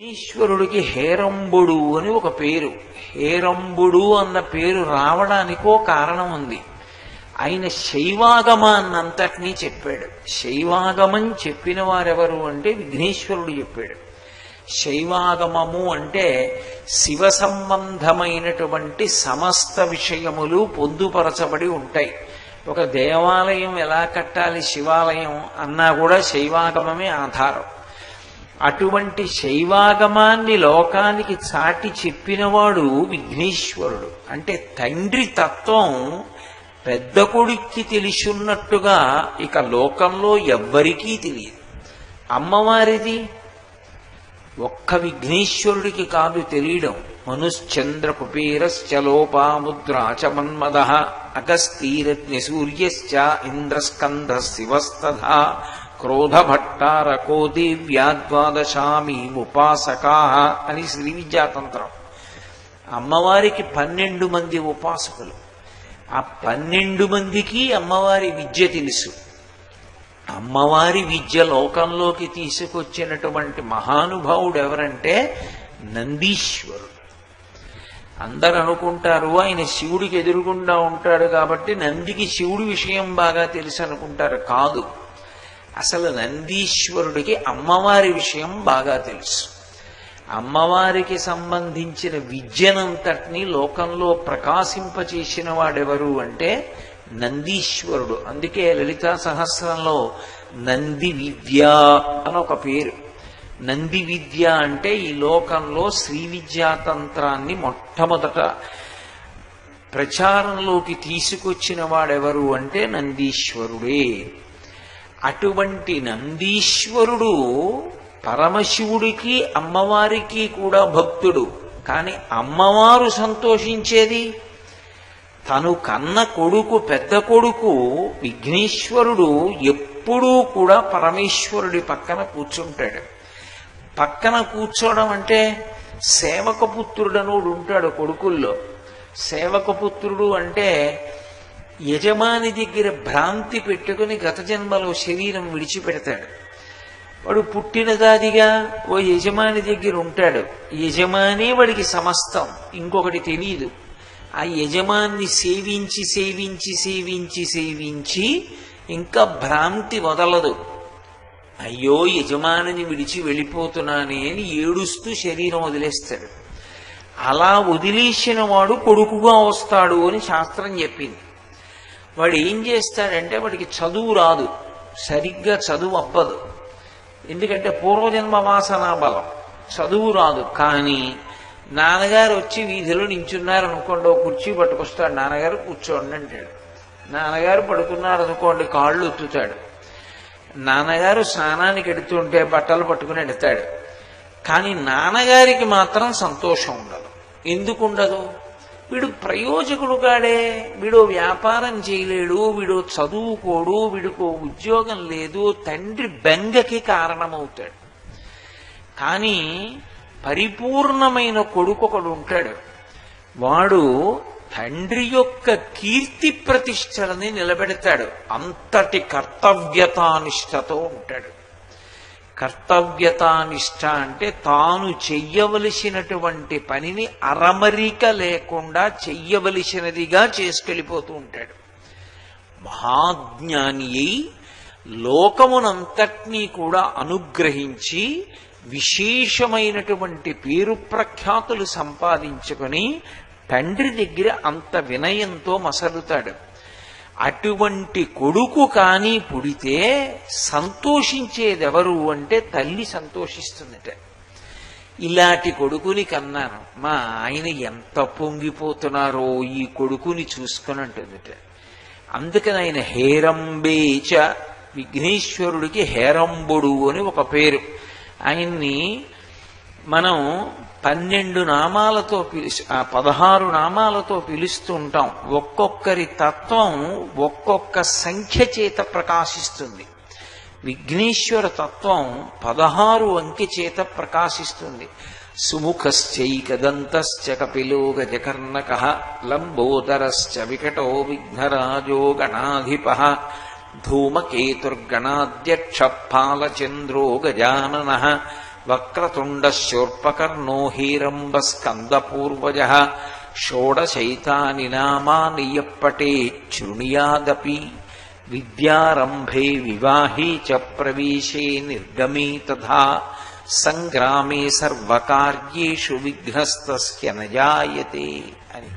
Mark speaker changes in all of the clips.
Speaker 1: ఈశ్వరుడికి హేరంబుడు అని ఒక పేరు. హేరంబుడు అన్న పేరు రావడానికో కారణం ఉంది. ఆయన శైవాగమాన్నంతటినీ చెప్పాడు. శైవాగమం చెప్పిన వారెవరు అంటే విఘ్నేశ్వరుడు చెప్పాడు. శైవాగమము అంటే శివ సంబంధమైనటువంటి సమస్త విషయములు పొందుపరచబడి ఉంటాయి. ఒక దేవాలయం ఎలా కట్టాలి శివాలయం అన్నా కూడా శైవాగమమే ఆధారం. అటువంటి శైవాగమాన్ని లోకానికి చాటి చెప్పినవాడు విఘ్నేశ్వరుడు. అంటే తండ్రి తత్వం పెద్ద కొడుక్కి తెలిసున్నట్టుగా ఇక లోకంలో ఎవ్వరికీ తెలియదు. అమ్మవారిది ఒక్క విఘ్నేశ్వరుడికి కాదు తెలియడం. మనుశ్చంద్ర కుపేరశ్చలోపాముద్రాచ మన్మద అగస్తీరగ్ని సూర్యశ్చ ఇంద్రస్కంధ శివస్తథ క్రోధభట్టారకో దివ్యాద్వాదశామి ఉపాసకా అని శ్రీ విద్యాతంత్రం. అమ్మవారికి పన్నెండు మంది ఉపాసకులు. ఆ పన్నెండు మందికి అమ్మవారి విద్య తెలుసు. అమ్మవారి విద్య లోకంలోకి తీసుకొచ్చినటువంటి మహానుభావుడు ఎవరంటే నందీశ్వరుడు. అందరు అనుకుంటారు ఆయన శివుడికి ఎదురుగుండా ఉంటాడు కాబట్టి నందికి శివుడి విషయం బాగా తెలుసు అనుకుంటారు. కాదు. అసలు నందీశ్వరుడికి అమ్మవారి విషయం బాగా తెలుసు. అమ్మవారికి సంబంధించిన విద్యనంతటిని లోకంలో ప్రకాశింపచేసిన వాడెవరు అంటే నందీశ్వరుడు. అందుకే లలితా సహస్రంలో నంది విద్య అని ఒక పేరు. నంది విద్య అంటే ఈ లోకంలో శ్రీ విద్యాతంత్రాన్ని మొట్టమొదట ప్రచారంలోకి తీసుకొచ్చిన వాడెవరు అంటే నందీశ్వరుడే. అటువంటి నందీశ్వరుడు పరమశివుడికి అమ్మవారికి కూడా భక్తుడు. కానీ అమ్మవారు సంతోషించేది? తను కన్న కొడుకు పెద్ద కొడుకు విఘ్నేశ్వరుడు ఎప్పుడూ కూడా పరమేశ్వరుడి పక్కన కూర్చుంటాడు. పక్కన కూర్చోవడం అంటే సేవకపుత్రుడనోడు ఉంటాడు కొడుకుల్లో. సేవకపుత్రుడు అంటే యజమాని దగ్గర భ్రాంతి పెట్టుకుని గత జన్మలో శరీరం విడిచిపెడతాడు. వాడు పుట్టిన దాదిగా ఓ యజమాని దగ్గర ఉంటాడు. యజమానే వాడికి సమస్తం. ఇంకొకటి తెలియదు ఆ యజమాన్ని సేవించి సేవించి సేవించి సేవించి ఇంకా భ్రాంతి వదలదు. అయ్యో యజమానిని విడిచి వెళ్ళిపోతున్నానే అని ఏడుస్తూ శరీరం వదిలేస్తాడు. అలా వదిలేసిన వాడు కొడుకుగా వస్తాడు అని శాస్త్రం చెప్పింది. వాడు ఏం చేస్తాడంటే వాడికి చదువు రాదు. సరిగ్గా చదువు అప్పదు. ఎందుకంటే పూర్వజన్మ వాసనా బలం. చదువు రాదు. కానీ నాన్నగారు వచ్చి వీధిలో నించున్నారు అనుకోండి ఓ కుర్చీ పట్టుకొస్తాడు నాన్నగారు కూర్చోండి అంటాడు. నాన్నగారు పడుకున్నారు అనుకోండి కాళ్ళు ఉత్తుతాడు. నాన్నగారు స్నానానికి ఎడుతుంటే బట్టలు పట్టుకుని ఎడతాడు. కానీ నాన్నగారికి మాత్రం సంతోషం ఉండదు. ఎందుకు ఉండదు వీడు ప్రయోజకుడు కాడే వీడు వ్యాపారం చేయలేడు వీడు చదువుకోడు వీడికో ఉద్యోగం లేదు తండ్రి బెంగకి కారణమవుతాడు. కానీ పరిపూర్ణమైన కొడుకు ఒకడు ఉంటాడు. వాడు తండ్రి యొక్క కీర్తి ప్రతిష్టలని నిలబెడతాడు. అంతటి కర్తవ్యతానిష్టతో ఉంటాడు. కర్తవ్యతానిష్ట అంటే తాను చెయ్యవలసినటువంటి పనిని అరమరిక లేకుండా చెయ్యవలసినదిగా చేసుకెళ్ళిపోతూ ఉంటాడు. మహాజ్ఞాని అయి లోకమునంతటినీ కూడా అనుగ్రహించి విశేషమైనటువంటి పేరు ప్రఖ్యాతులు సంపాదించుకొని తండ్రి దగ్గర అంత వినయంతో మసలుతాడు. అటువంటి కొడుకు కానీ పుడితే సంతోషించేదెవరు అంటే తల్లి సంతోషిస్తుందట. ఇలాంటి కొడుకుని కన్నాను మా ఆయన ఎంత పొంగిపోతున్నారో ఈ కొడుకుని చూసుకొని అంటుందట. అందుకని ఆయన హేరంబేచ విఘ్నేశ్వరుడికి హేరంబుడు అని ఒక పేరు. ఆయన్ని మనం పన్నెండు నామాలతో పిలుసు ఆ పదహారు నామాలతో పిలుస్తూ ఉంటాం. ఒక్కొక్కరి తత్వం ఒక్కొక్క సంఖ్య చేత ప్రకాశిస్తుంది. విఘ్నేశ్వర తత్వం పదహారు అంకె చేత ప్రకాశిస్తుంది. సుముఖశ్చైకదంతశ్చ కపిలో గజకర్ణక లంబోదరశ్చ వికటో విఘ్నరాజో గణాధిప ధూమకేతుర్గణాధ్యక్ష పాలచంద్రో గజానన వక్రతుండ శూర్పకర్ణో హీరంబ స్కందపూర్వజ షోడశైతాని నామానియప్పటే శృణుయాదపి విద్యారంభే వివాహే చ ప్రవేశే నిర్గమే తథా సంగ్రామే సర్వకార్యేషు విఘ్నస్తస్య అని.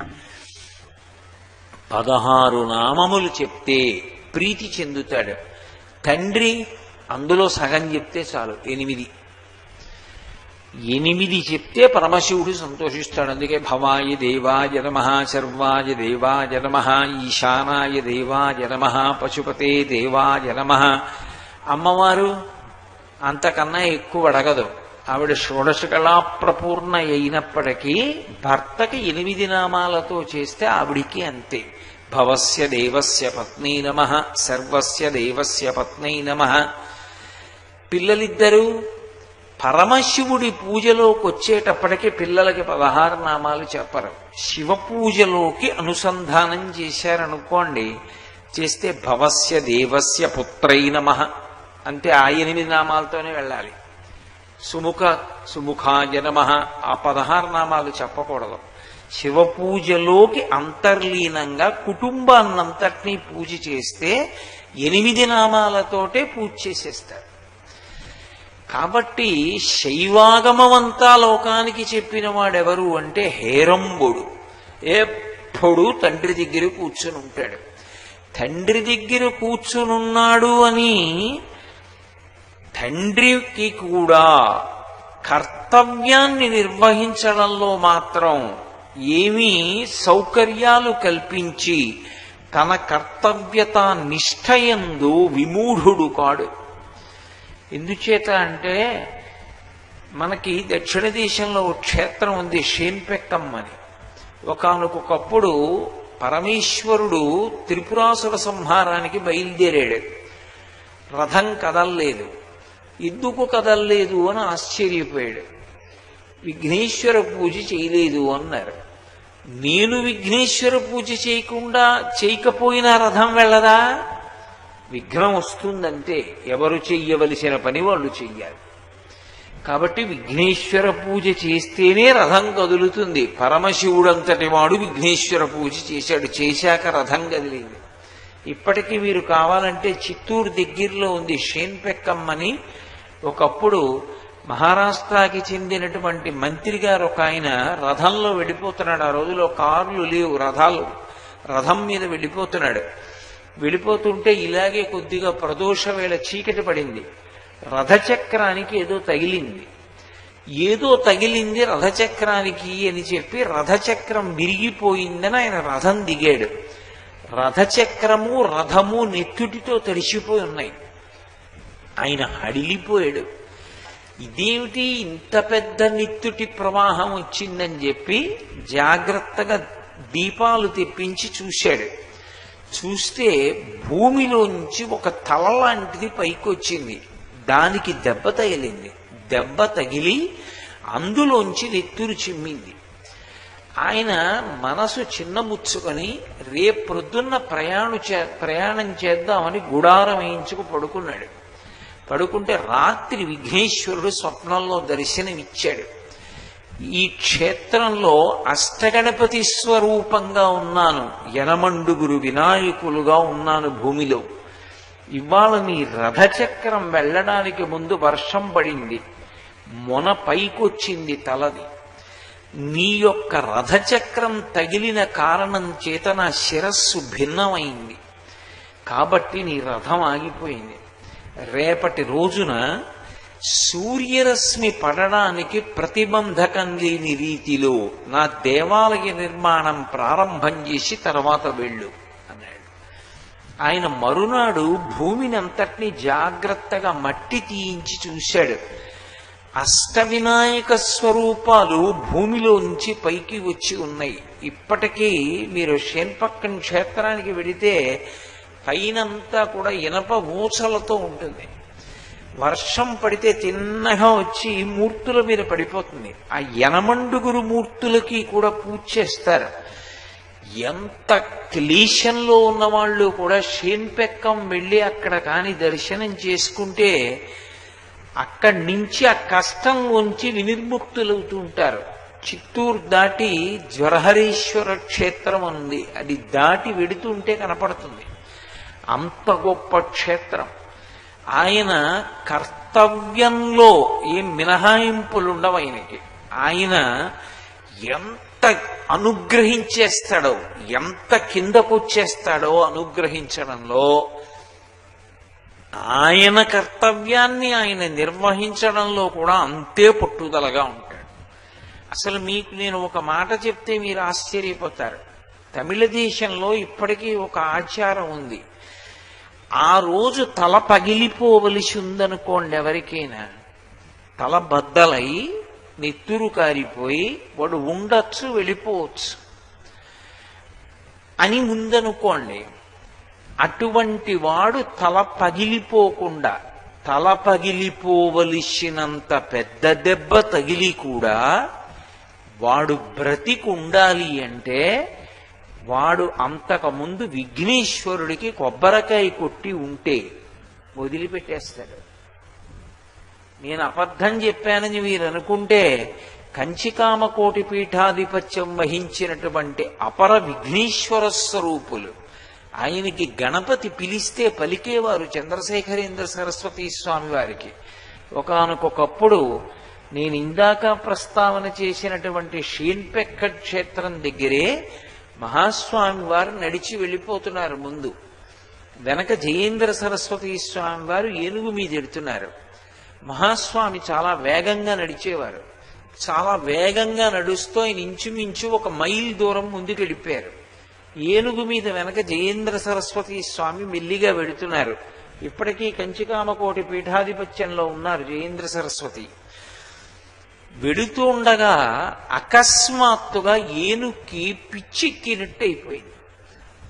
Speaker 1: పదహారు నామములు చెప్తే ప్రీతి చెందుతాడు. తండ్రి అందులో సగం చెప్తే చాలు ఎనిమిది. ఎనిమిది చెప్తే పరమశివుడు సంతోషిస్తాడు. అందుకే భవాయ దేవాయ నమ శర్వాయ దేవాయ నమ ఈశానాయ దేవాయ నమ పశుపతే దేవాయ నమ. అమ్మవారు అంతకన్నా ఎక్కువ అడగదు. ఆవిడ షోడశ కళాప్రపూర్ణ అయినప్పటికీ భర్తకి ఎనిమిది నామాలతో చేస్తే ఆవిడికి అంతే. భవస్య దేవస్య పత్ని నమ సర్వస్య దేవస్య పత్ని నమ. పిల్లలిద్దరూ పరమశివుడి పూజలోకి వచ్చేటప్పటికి పిల్లలకి పదహారు నామాలు చెప్పరు. శివ పూజలోకి అనుసంధానం చేశారనుకోండి చేస్తే భవస్య దేవస్య పుత్రై నమ అంటే ఆ ఎనిమిది నామాలతోనే వెళ్ళాలి. సుముఖ సుముఖాయ నమ ఆ పదహారు నామాలు చెప్పకూడదు. శివ పూజలోకి అంతర్లీనంగా కుటుంబాన్నంతటినీ పూజ చేస్తే ఎనిమిది నామాలతోటే పూజ చేసేస్తారు. కాబట్టి శైవాగమమంతా లోకానికి చెప్పిన వాడెవరు అంటే హేరంబుడు. ఎప్పుడు తండ్రి దగ్గర కూర్చుని ఉంటాడు. తండ్రి దగ్గర కూర్చునున్నాడు అని తండ్రికి కూడా కర్తవ్యాన్ని నిర్వహించడంలో మాత్రం ఏమీ సౌకర్యాలు కల్పించి తన కర్తవ్యత నిష్ఠయందు విమూఢుడు కాడు. ఎందుచేత అంటే మనకి దక్షిణ దేశంలో ఒక క్షేత్రం ఉంది షేన్పెక్కం అని. ఒకనకొకప్పుడు పరమేశ్వరుడు త్రిపురాసుర సంహారానికి బయలుదేరాడు. రథం కదల్లేదు. ఎందుకు కదల్లేదు అని ఆశ్చర్యపోయాడు. విఘ్నేశ్వర పూజ చేయలేదు అన్నారు. నేను విఘ్నేశ్వర పూజ చేయకుండా చేయకపోయినా రథం వెళ్ళదా? విఘ్నం వస్తుందంటే ఎవరు చెయ్యవలసిన పని వాళ్ళు చెయ్యాలి. కాబట్టి విఘ్నేశ్వర పూజ చేస్తేనే రథం కదులుతుంది. పరమశివుడంతటి వాడు విఘ్నేశ్వర పూజ చేశాడు చేశాక రథం కదిలింది. ఇప్పటికీ మీరు కావాలంటే చిత్తూరు దగ్గరలో ఉంది షేన్పెక్కమ్మని. ఒకప్పుడు మహారాష్ట్రకి చెందినటువంటి మంత్రి గారు ఒక ఆయన రథంలో వెళ్ళిపోతున్నాడు. ఆ రోజులో కార్లు లేవు రథాలు రథం మీద వెళ్ళిపోతున్నాడు. వెళ్ళిపోతుంటే ఇలాగే కొద్దిగా ప్రదోష వేళ చీకటి పడింది. రథచక్రానికి ఏదో తగిలింది. ఏదో తగిలింది రథచక్రానికి అని చెప్పి రథచక్రం విరిగిపోయిందని ఆయన రథం దిగాడు. రథచక్రము రథము నెత్తుటితో తడిసిపోయి ఉన్నాయి. ఆయన హడిలిపోయాడు ఇదేమిటి ఇంత పెద్ద నిత్తుటి ప్రవాహం వచ్చిందని చెప్పి జాగ్రత్తగా దీపాలు తెప్పించి చూశాడు. చూస్తే భూమిలోంచి ఒక తల లాంటిది పైకొచ్చింది దానికి దెబ్బ తగిలింది. దెబ్బ తగిలి అందులోంచి నెత్తురు చిమ్మింది. ఆయన మనసు చిన్నముచ్చుకొని రేపొద్దున్న ప్రయాణం చే ప్రయాణం చేద్దామని గుడారం వేయించుకు పడుకున్నాడు. పడుకుంటే రాత్రి విఘ్నేశ్వరుడు స్వప్నంలో దర్శనమిచ్చాడు. ఈ క్షేత్రంలో అష్టగణపతి స్వరూపంగా ఉన్నాను. యనమండుగురు వినాయకులుగా ఉన్నాను భూమిలో. ఇవాళ నీ రథచక్రం వెళ్ళడానికి ముందు వర్షం పడింది. మొన పైకొచ్చింది తలది. నీ యొక్క రథచక్రం తగిలిన కారణం చేత నా శిరస్సు భిన్నమైంది. కాబట్టి నీ రథం ఆగిపోయింది. రేపటి రోజున సూర్యరశ్మి పడడానికి ప్రతిబంధకం లేని రీతిలో నా దేవాలయ నిర్మాణం ప్రారంభం చేసి తర్వాత వెళ్ళు అన్నాడు. ఆయన మరునాడు భూమిని అంతటినీ జాగ్రత్తగా మట్టి తీయించి చూశాడు. అష్టవినాయక స్వరూపాలు భూమిలోంచి పైకి వచ్చి ఉన్నాయి. ఇప్పటికీ మీరు శేన్పక్కన్ క్షేత్రానికి వెడితే పైనంతా కూడా ఇనప ఊసలతో ఉంటుంది. వర్షం పడితే తిన్నగా వచ్చి మూర్తుల మీద పడిపోతుంది. ఆ యనమండుగురు మూర్తులకి కూడా పూజ చేస్తారు. ఎంత క్లేశంలో ఉన్న వాళ్ళు కూడా షేన్పెక్కం వెళ్ళి అక్కడ కాని దర్శనం చేసుకుంటే అక్కడి నుంచి ఆ కష్టం ఉంచి వినిర్ముక్తులవుతూ ఉంటారు. చిత్తూరు దాటి జ్వరహరీశ్వర క్షేత్రం ఉంది. అది దాటి వెడుతుంటే కనపడుతుంది. అంత గొప్ప క్షేత్రం. ఆయన కర్తవ్యంలో ఏం మినహాయింపులు ఉండవు ఆయనకి. ఆయన ఎంత అనుగ్రహించేస్తాడో ఎంత కిందకొచ్చేస్తాడో అనుగ్రహించడంలో ఆయన కర్తవ్యాన్ని ఆయన నిర్వహించడంలో కూడా అంతే పట్టుదలగా ఉంటాడు. అసలు మీకు నేను ఒక మాట చెప్తే మీరు ఆశ్చర్యపోతారు. తమిళ దేశంలో ఇప్పటికీ ఒక ఆచారం ఉంది. ఆ రోజు తల పగిలిపోవలసి ఉందనుకోండి ఎవరికైనా. తల బద్దలై నెత్తురు కారిపోయి వాడు ఉండొచ్చు వెళ్ళిపోవచ్చు అని ఉందనుకోండి అటువంటి వాడు తల పగిలిపోకుండా తల పగిలిపోవలసినంత పెద్ద దెబ్బ తగిలి కూడా వాడు బ్రతికుండాలి అంటే వాడు అంతకుముందు విఘ్నేశ్వరుడికి కొబ్బరికాయ కొట్టి ఉంటే వదిలిపెట్టేస్తాడు. నేను అబద్ధం చెప్పానని మీరు అనుకుంటే కంచికామకోటి పీఠాధిపత్యం వహించినటువంటి అపర విఘ్నేశ్వర స్వరూపులు ఆయనకి గణపతి పిలిస్తే పలికేవారు చంద్రశేఖరేంద్ర సరస్వతి స్వామి వారికి. ఒకనకొకప్పుడు నేను ఇందాక ప్రస్తావన చేసినటువంటి షీన్పెక్క క్షేత్రం దగ్గరే మహాస్వామి వారు నడిచి వెళ్ళిపోతున్నారు ముందు. వెనక జయేంద్ర సరస్వతి స్వామి వారు ఏనుగు మీద ఎడుతున్నారు. మహాస్వామి చాలా వేగంగా నడిచేవారు. చాలా వేగంగా నడుస్తూ ఆయన ఇంచుమించు ఒక మైల్ దూరం ముందుకు వెళ్ళిపోయారు ఏనుగు మీద వెనక జయేంద్ర సరస్వతి స్వామి మెల్లిగా వెడుతున్నారు. ఇప్పటికీ కంచికామకోటి పీఠాధిపత్యంలో ఉన్నారు జయేంద్ర సరస్వతి. వెడుతూ ఉండగా అకస్మాత్తుగా ఏనుక్కి పిచ్చెక్కినట్టు అయిపోయింది.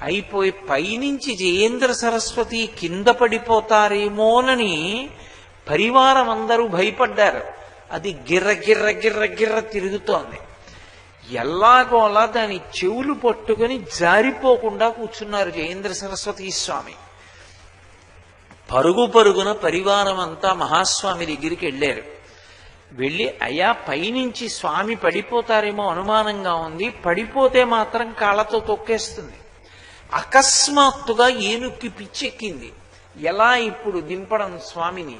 Speaker 1: అయిపోయి పైనుంచి జయేంద్ర సరస్వతి కింద పడిపోతారేమోనని పరివారం అందరూ భయపడ్డారు. అది గిర్ర గిర్ర గిర్ర గిర్ర తిరుగుతోంది. ఎల్లాగోలా దాని చెవులు పట్టుకుని జారిపోకుండా కూర్చున్నారు జయేంద్ర సరస్వతి స్వామి. పరుగు పరుగున పరివారం అంతా మహాస్వామి దగ్గరికి వెళ్ళారు. వెళ్ళి అయ్యా పైనుంచి స్వామి పడిపోతారేమో అనుమానంగా ఉంది. పడిపోతే మాత్రం కాళ్ళతో తొక్కేస్తుంది. అకస్మాత్తుగా ఏనుక్కి పిచ్చెక్కింది. ఎలా ఇప్పుడు దింపడం స్వామిని?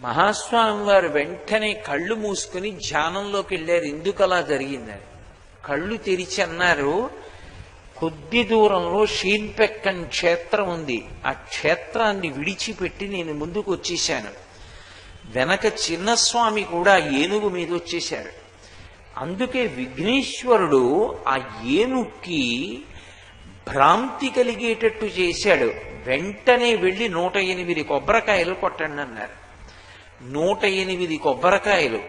Speaker 1: మహాస్వామి వారు వెంటనే కళ్ళు మూసుకుని ధ్యానంలోకి వెళ్ళారు. ఎందుకు అలా జరిగిందని కళ్ళు తెరిచి అన్నారు కొద్ది దూరంలో షీన్పెక్కన్ క్షేత్రం ఉంది. ఆ క్షేత్రాన్ని విడిచిపెట్టి నేను ముందుకు వచ్చేసాను వెనక చిన్నస్వామి కూడా ఏనుగు మీద వచ్చేశారు అందుకే విఘ్నేశ్వరుడు ఆ ఏనుక్కి భ్రాంతి కలిగేటట్టు చేశాడు. వెంటనే వెళ్ళి నూట ఎనిమిది కొబ్బరికాయలు కొట్టండి అన్నారు. నూట ఎనిమిది కొబ్బరికాయలు.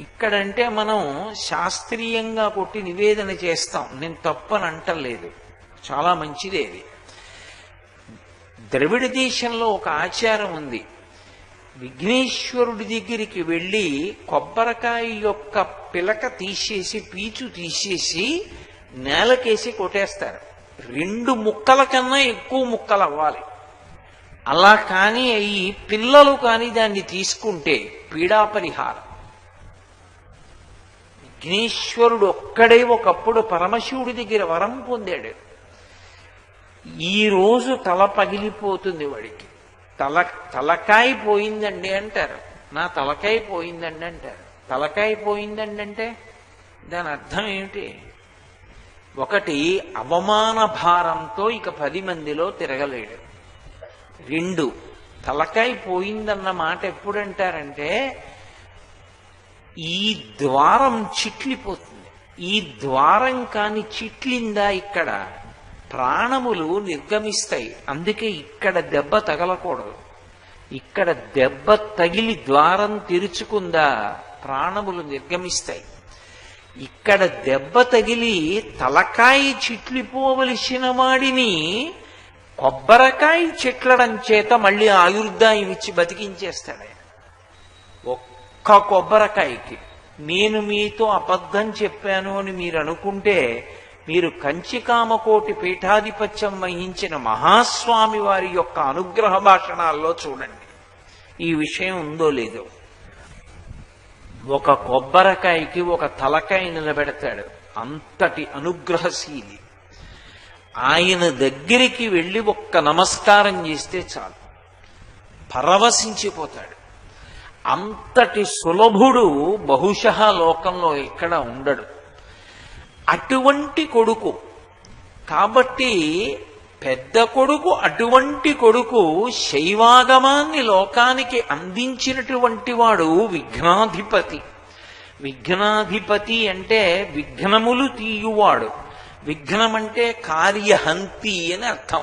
Speaker 1: ఇక్కడంటే మనం శాస్త్రీయంగా కొట్టి నివేదన చేస్తాం. నేను తప్పని అంటలేదు చాలా మంచిదే అది. ద్రవిడ దేశంలో ఒక ఆచారం ఉంది. విఘ్నేశ్వరుడి దగ్గరికి వెళ్ళి కొబ్బరికాయ యొక్క పిలక తీసేసి పీచు తీసేసి నేలకేసి కొట్టేస్తారు. రెండు ముక్కల కన్నా ఎక్కువ ముక్కలు అవ్వాలి. అలా కానీ అయి పిల్లలు కానీ దాన్ని తీసుకుంటే పీడాపరిహారం విఘ్నేశ్వరుడు ఒక్కడే ఒకప్పుడు పరమశివుడి దగ్గర వరం పొందాడు. ఈ రోజు తల పగిలిపోతుంది వాడికి. తల తలకాయ పోయిందండి అంటారు. నా తలకాయ పోయిందండి అంటారు. తలకాయ పోయిందండి అంటే దాని అర్థం ఏమిటి? ఒకటి అవమాన భారంతో ఇక పది మందిలో తిరగలేడు. రెండు తలకాయ పోయిందన్న మాట ఎప్పుడంటారంటే ఈ ద్వారం చిట్లిపోతుంది. ఈ ద్వారం కాని చిట్లిందా ఇక్కడ? ప్రాణములు నిర్గమిస్తాయి. అందుకే ఇక్కడ దెబ్బ తగలకూడదు. ఇక్కడ దెబ్బ తగిలి ద్వారం తెరుచుకుందా ప్రాణములు నిర్గమిస్తాయి. ఇక్కడ దెబ్బ తగిలి తలకాయ చిట్లిపోవలసిన వాడిని కొబ్బరికాయ చెట్లడం చేత మళ్ళీ ఆయుర్దాయం ఇచ్చి బతికించేస్తాడు. ఆయన ఒక్క కొబ్బరికాయకి నేను మీతో అబద్ధం చెప్పాను అని మీరు అనుకుంటే మీరు కంచికామకోటి పీఠాధిపత్యం వహించిన మహాస్వామి వారి యొక్క అనుగ్రహ భాషణాల్లో చూడండి. ఈ విషయం ఉందో లేదో. ఒక కొబ్బరికాయకి ఒక తలకాయ నిలబెడతాడు. అంతటి అనుగ్రహశీలి. ఆయన దగ్గరికి వెళ్ళి ఒక్క నమస్కారం చేస్తే చాలు. పరవశించిపోతాడు. అంతటి సులభుడు బహుశా లోకంలో ఎక్కడ ఉండడు. అటువంటి కొడుకు. కాబట్టి పెద్ద కొడుకు అటువంటి కొడుకు శైవాగమాన్ని లోకానికి అందించినటువంటి వాడు విఘ్నాధిపతి. విఘ్నాధిపతి అంటే విఘ్నములు తీయువాడు. విఘ్నమంటే కార్యహంతి అని అర్థం.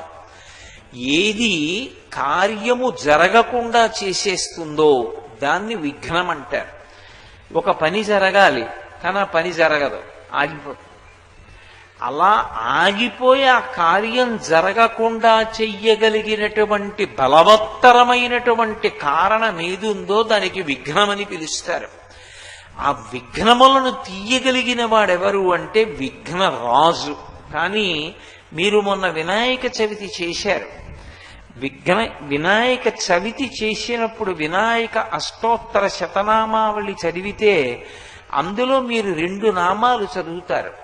Speaker 1: ఏది కార్యము జరగకుండా చేసేస్తుందో దాన్ని విఘ్నం అంటారు ఒక పని జరగాలి కానీ ఆ పని జరగదు ఆగిపోతుంది అలా ఆగిపోయి ఆ కార్యం జరగకుండా చెయ్యగలిగినటువంటి బలవత్తరమైనటువంటి కారణం ఏది ఉందో దానికి విఘ్నమని పిలుస్తారు. ఆ విఘ్నములను తీయగలిగిన వాడెవరు అంటే విఘ్న రాజు కానీ మీరు మొన్న వినాయక చవితి చేశారు. విఘ్న వినాయక చవితి చేసినప్పుడు వినాయక అష్టోత్తర శతనామావళి చదివితే అందులో మీరు రెండు నామాలు చదువుతారు.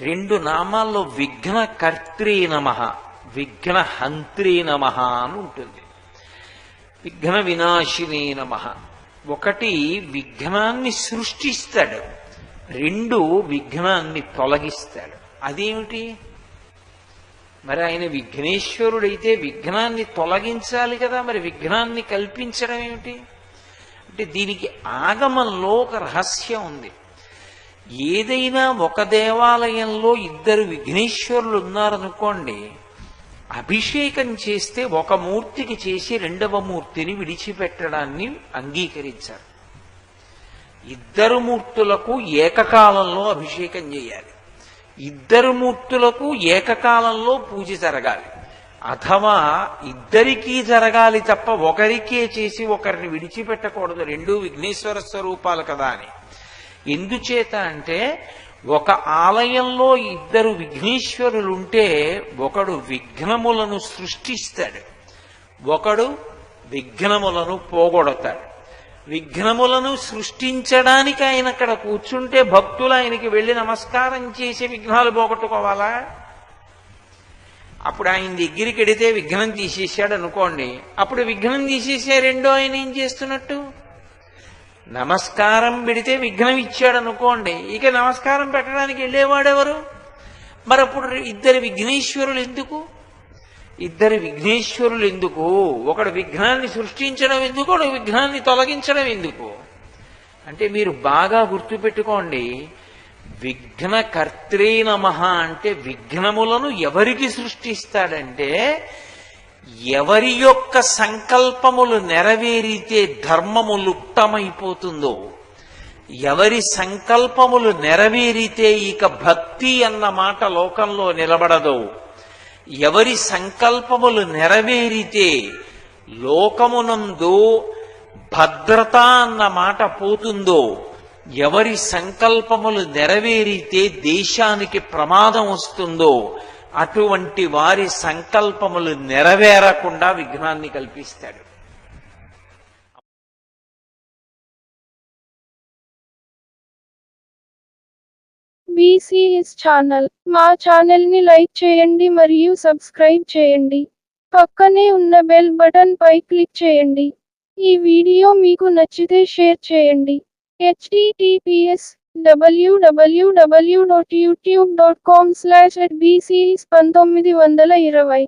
Speaker 1: రెండు నామాల్లో విఘ్న కర్త్రీ నమ విఘ్న హంత్రీ నమ అని ఉంటుంది. విఘ్న వినాశిని నమ. ఒకటి విఘ్నాన్ని సృష్టిస్తాడు రెండు విఘ్నాన్ని తొలగిస్తాడు. అదేమిటి? మరి ఆయన విఘ్నేశ్వరుడైతే విఘ్నాన్ని తొలగించాలి కదా మరి విఘ్నాన్ని కల్పించడం ఏమిటి? అంటే దీనికి ఆగమంలో ఒక రహస్యం ఉంది. ఏదైనా ఒక దేవాలయంలో ఇద్దరు విఘ్నేశ్వరులు ఉన్నారనుకోండి అభిషేకం చేస్తే ఒక మూర్తికి చేసి రెండవ మూర్తిని విడిచిపెట్టడాన్ని అంగీకరించారు. ఇద్దరు మూర్తులకు ఏకకాలంలో అభిషేకం చేయాలి. ఇద్దరు మూర్తులకు ఏకకాలంలో పూజ జరగాలి. అథవా ఇద్దరికీ జరగాలి తప్ప ఒకరికే చేసి ఒకరిని విడిచిపెట్టకూడదు. రెండు విఘ్నేశ్వర స్వరూపాలు కదా అని. ఎందుచేత అంటే ఒక ఆలయంలో ఇద్దరు విఘ్నేశ్వరులుంటే ఒకడు విఘ్నములను సృష్టిస్తాడు ఒకడు విఘ్నములను పోగొడతాడు. విఘ్నములను సృష్టించడానికి ఆయన అక్కడ కూర్చుంటే భక్తులు ఆయనకి వెళ్ళి నమస్కారం చేసి విఘ్నాలు పోగొట్టుకోవాలా? అప్పుడు ఆయన దగ్గరికి వెడితే విఘ్నం తీసేశాడు అనుకోండి అప్పుడు విఘ్నం తీసేసే రెండో ఆయన ఏం చేస్తున్నట్టు? నమస్కారం పెడితే విఘ్నం ఇచ్చాడు అనుకోండి ఇక నమస్కారం పెట్టడానికి వెళ్ళేవాడెవరు? మరి అప్పుడు ఇద్దరు విఘ్నేశ్వరులు ఎందుకు? ఇద్దరు విఘ్నేశ్వరులు ఎందుకు? ఒకడు విఘ్నాన్ని సృష్టించడం ఎందుకు? ఒకడు విఘ్నాన్ని తొలగించడం ఎందుకు? అంటే మీరు బాగా గుర్తుపెట్టుకోండి. విఘ్నకర్త్రే నమ అంటే విఘ్నములను ఎవరికి సృష్టిస్తాడంటే ఎవరి యొక్క సంకల్పములు నెరవేరితే ధర్మము లుప్తమైపోతుందో ఎవరి సంకల్పములు నెరవేరితే ఇక భక్తి అన్న మాట లోకంలో నిలబడదో ఎవరి సంకల్పములు నెరవేరితే లోకమునందు భద్రత అన్న మాట పోతుందో ఎవరి సంకల్పములు నెరవేరితే దేశానికి ప్రమాదం వస్తుందో అటువంటి వారి సంకల్పములు నెరవేరకుండా విఘ్నాన్ని కల్పిస్తాడు.
Speaker 2: బీసీఎస్ ఛానల్ మా ఛానల్ని లైక్ చేయండి మరియు సబ్స్క్రైబ్ చేయండి. పక్కనే ఉన్న బెల్ బటన్ పై క్లిక్ చేయండి. ఈ వీడియో మీకు నచ్చితే షేర్ చేయండి. HTTPS WWW dot YouTube dot com slash at BCS పంతొమ్మిది వందల ఇరవై.